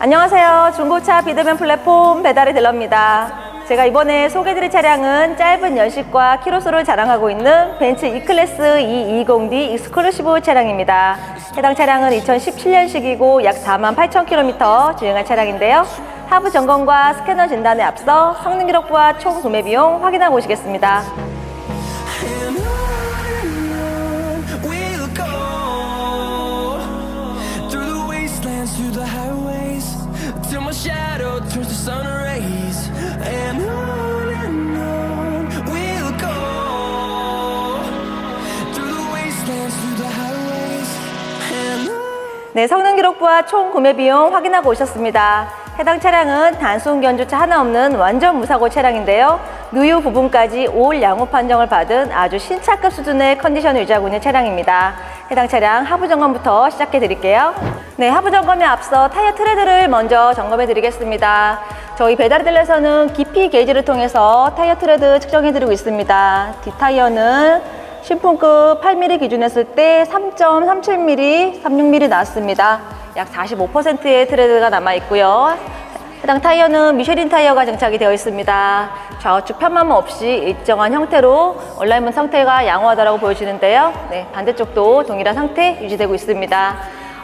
안녕하세요. 중고차 비대면 플랫폼 배달의 딜러입니다. 제가 이번에 소개드릴 차량은 짧은 연식과 키로수를 자랑하고 있는 벤츠 E클래스 220D 익스클루시브 차량입니다. 해당 차량은 2017년식이고 약 4만 8천 킬로미터 주행한 차량인데요. 하부 점검과 스캐너 진단에 앞서 성능 기록부와 총 구매 비용 확인하고 오시겠습니다. 네, 성능 기록부와 총 구매 비용 확인하고 오셨습니다. 해당 차량은 단순 견주차 하나 없는 완전 무사고 차량인데요. 누유 부분까지 올 양호 판정을 받은 아주 신차급 수준의 컨디션을 유지하고 있는 차량입니다. 해당 차량 하부 점검부터 시작해 드릴게요. 네, 하부 점검에 앞서 타이어 트레드를 먼저 점검해 드리겠습니다. 저희 배달딜에서는 깊이 게이지를 통해서 타이어 트레드 측정해 드리고 있습니다. 뒷타이어는 신품급 8mm 기준했을 때 3.37mm, 36mm 나왔습니다. 약 45%의 트레드가 남아 있고요. 해당 타이어는 미쉐린 타이어가 장착이 되어 있습니다. 좌우측 편마모 없이 일정한 형태로 얼라이먼 상태가 양호하다고 보여지는데요. 네, 반대쪽도 동일한 상태 유지되고 있습니다.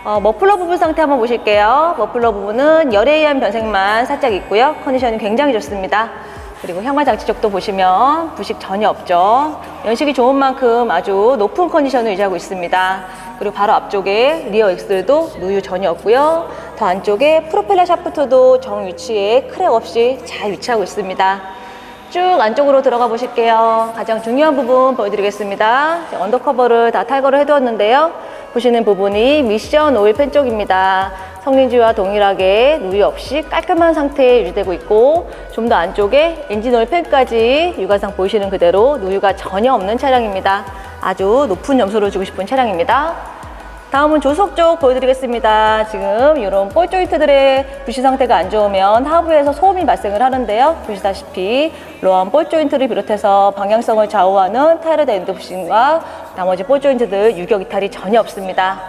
어, 머플러 부분 상태 한번 보실게요. 머플러 부분은 열에 의한 변색만 살짝 있고요. 컨디션이 굉장히 좋습니다. 그리고 향마 장치 쪽도 보시면 부식 전혀 없죠. 연식이 좋은 만큼 아주 높은 컨디션을 유지하고 있습니다. 그리고 바로 앞쪽에 리어 엑셀도 누유 전혀 없고요. 더 안쪽에 프로펠러 샤프트도 정 위치에 크랙 없이 잘 위치하고 있습니다. 쭉 안쪽으로 들어가 보실게요. 가장 중요한 부분 보여드리겠습니다. 언더커버를 다 탈거를 해두었는데요. 보시는 부분이 미션 오일 팬 쪽입니다. 성능지와 동일하게 누유 없이 깔끔한 상태에 유지되고 있고 좀 더 안쪽에 엔진 오일 팬까지 육안상 보이시는 그대로 누유가 전혀 없는 차량입니다. 아주 높은 점수를 주고 싶은 차량입니다. 다음은 조석 쪽 보여드리겠습니다. 지금 이런 볼 조인트들의 부시 상태가 안 좋으면 하부에서 소음이 발생을 하는데요. 보시다시피 로한 볼 조인트를 비롯해서 방향성을 좌우하는 타이르드 엔드 부싱과 나머지 볼 조인트들 유격 이탈이 전혀 없습니다.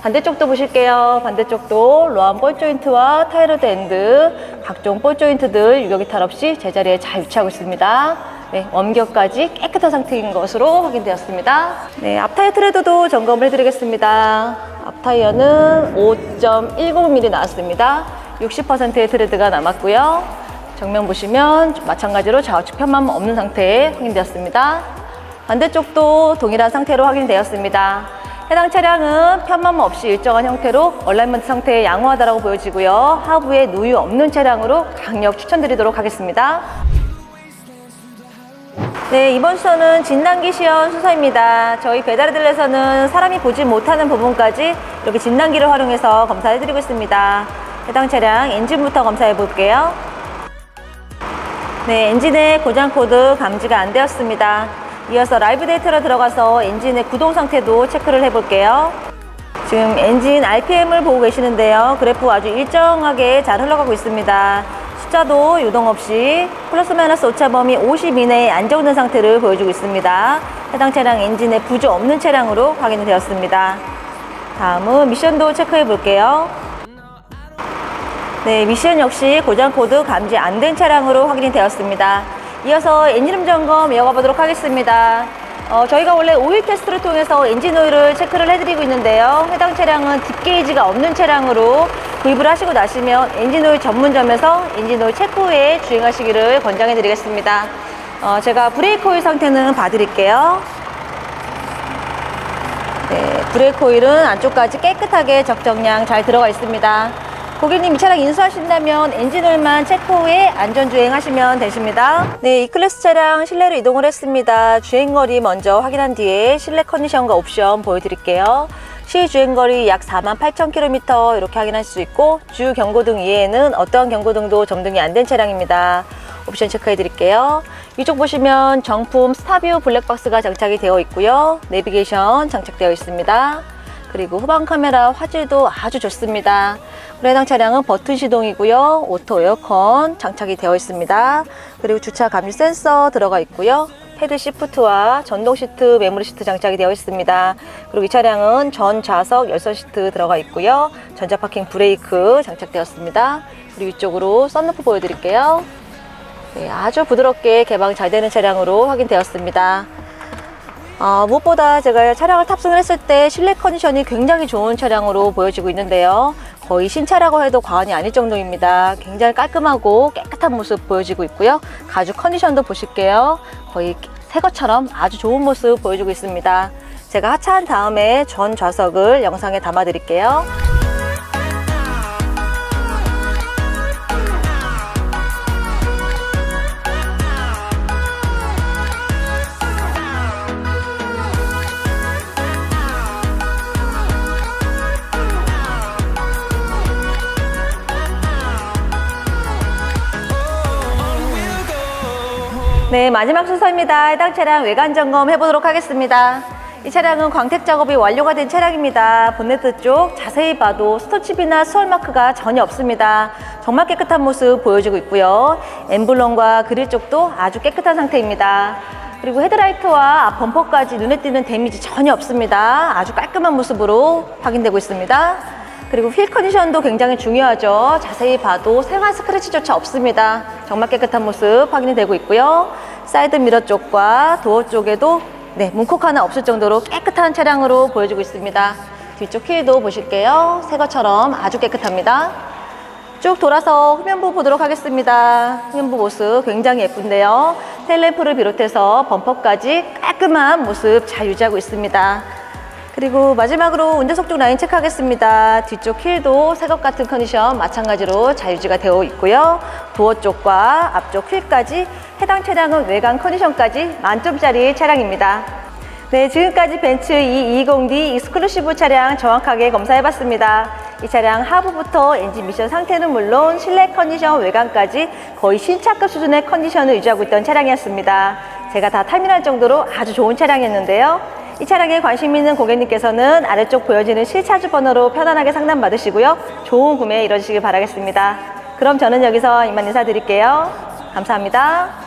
반대쪽도 보실게요. 반대쪽도 로한 볼 조인트와 타이르드 엔드 각종 볼 조인트들 유격 이탈 없이 제자리에 잘 위치하고 있습니다. 네, 원격까지 깨끗한 상태인 것으로 확인되었습니다. 네, 앞타이어 트레드도 점검을 해드리겠습니다. 앞타이어는 5.19mm 나왔습니다. 60%의 트레드가 남았고요. 정면 보시면 마찬가지로 좌우측 편만 없는 상태에 확인되었습니다. 반대쪽도 동일한 상태로 확인되었습니다. 해당 차량은 편만 없이 일정한 형태로 얼라이먼트 상태에 양호하다고 보여지고요. 하부에 누유 없는 차량으로 강력 추천드리도록 하겠습니다. 네, 이번 수서는 진단기 시연 수서입니다. 저희 배달의들에서는 사람이 보지 못하는 부분까지 이렇게 진단기를 활용해서 검사해드리고 있습니다. 해당 차량 엔진부터 검사해 볼게요. 네, 엔진의 고장 코드 감지가 안 되었습니다. 이어서 라이브 데이터로 들어가서 엔진의 구동 상태도 체크를 해볼게요. 지금 엔진 RPM을 보고 계시는데요. 그래프 아주 일정하게 잘 흘러가고 있습니다. 숫자도 유동 없이 플러스 마이너스 오차 범위 50 이내에 안정된 상태를 보여주고 있습니다. 해당 차량 엔진에 부조 없는 차량으로 확인이 되었습니다. 다음은 미션도 체크해 볼게요. 네, 미션 역시 고장 코드 감지 안 된 차량으로 확인이 되었습니다. 이어서 엔진음 점검 이어가 보도록 하겠습니다. 어, 저희가 원래 오일 테스트를 통해서 엔진 오일을 체크를 해드리고 있는데요. 해당 차량은 딥게이지가 없는 차량으로 구입을 하시고 나시면 엔진 오일 전문점에서 엔진 오일 체크 후에 주행하시기를 권장해 드리겠습니다. 어, 제가 브레이크 오일 상태는 봐드릴게요. 네, 브레이크 오일은 안쪽까지 깨끗하게 적정량 잘 들어가 있습니다. 고객님 이 차량 인수하신다면 엔진오일만 체크 후에 안전주행 하시면 되십니다. 네, 이 클래스 차량 실내로 이동을 했습니다. 주행거리 먼저 확인한 뒤에 실내 컨디션과 옵션 보여드릴게요. 시 주행거리 약 4만 8천 킬로미터 이렇게 확인할 수 있고 주 경고등 이외에는 어떠한 경고등도 점등이 안 된 차량입니다. 옵션 체크해 드릴게요. 위쪽 보시면 정품 스타뷰 블랙박스가 장착이 되어 있고요. 내비게이션 장착되어 있습니다. 그리고 후방 카메라 화질도 아주 좋습니다. 그리고 해당 차량은 버튼 시동이고요. 오토 에어컨 장착이 되어 있습니다. 그리고 주차 감지 센서 들어가 있고요. 헤드 시프트와 전동 시트, 메모리 시트 장착이 되어 있습니다. 그리고 이 차량은 전 좌석 열선 시트 들어가 있고요. 전자 파킹 브레이크 장착되었습니다. 그리고 이쪽으로 썬루프 보여드릴게요. 네, 아주 부드럽게 개방 잘 되는 차량으로 확인되었습니다. 어, 무엇보다 제가 차량을 탑승을 했을 때 실내 컨디션이 굉장히 좋은 차량으로 보여지고 있는데요. 거의 신차라고 해도 과언이 아닐 정도입니다. 굉장히 깔끔하고 깨끗한 모습 보여지고 있고요. 가죽 컨디션도 보실게요. 거의 새 것처럼 아주 좋은 모습 보여주고 있습니다. 제가 하차한 다음에 전 좌석을 영상에 담아 드릴게요. 네, 마지막 순서입니다. 해당 차량 외관 점검 해보도록 하겠습니다. 이 차량은 광택 작업이 완료가 된 차량입니다. 본네트 쪽 자세히 봐도 스토칩이나 수월 마크가 전혀 없습니다. 정말 깨끗한 모습 보여주고 있고요. 엠블럼과 그릴 쪽도 아주 깨끗한 상태입니다. 그리고 헤드라이트와 앞 범퍼까지 눈에 띄는 데미지 전혀 없습니다. 아주 깔끔한 모습으로 확인되고 있습니다. 그리고 휠 컨디션도 굉장히 중요하죠. 자세히 봐도 생활 스크래치조차 없습니다. 정말 깨끗한 모습 확인이 되고 있고요. 사이드 미러 쪽과 도어 쪽에도 네, 문콕 하나 없을 정도로 깨끗한 차량으로 보여지고 있습니다. 뒤쪽 휠도 보실게요. 새 것처럼 아주 깨끗합니다. 쭉 돌아서 후면부 보도록 하겠습니다. 후면부 모습 굉장히 예쁜데요. 텔레프를 비롯해서 범퍼까지 깔끔한 모습 잘 유지하고 있습니다. 그리고 마지막으로 운전석 쪽 라인 체크하겠습니다. 뒤쪽 휠도 새것 같은 컨디션 마찬가지로 잘 유지가 되어 있고요. 도어 쪽과 앞쪽 휠까지 해당 차량은 외관 컨디션까지 만점짜리 차량입니다. 네, 지금까지 벤츠 E220D 익스클루시브 차량 정확하게 검사해봤습니다. 이 차량 하부부터 엔진 미션 상태는 물론 실내 컨디션 외관까지 거의 신차급 수준의 컨디션을 유지하고 있던 차량이었습니다. 제가 다 타밀할 정도로 아주 좋은 차량이었는데요. 이 차량에 관심 있는 고객님께서는 아래쪽 보여지는 실차주 번호로 편안하게 상담 받으시고요. 좋은 구매 이뤄주시길 바라겠습니다. 그럼 저는 여기서 이만 인사드릴게요. 감사합니다.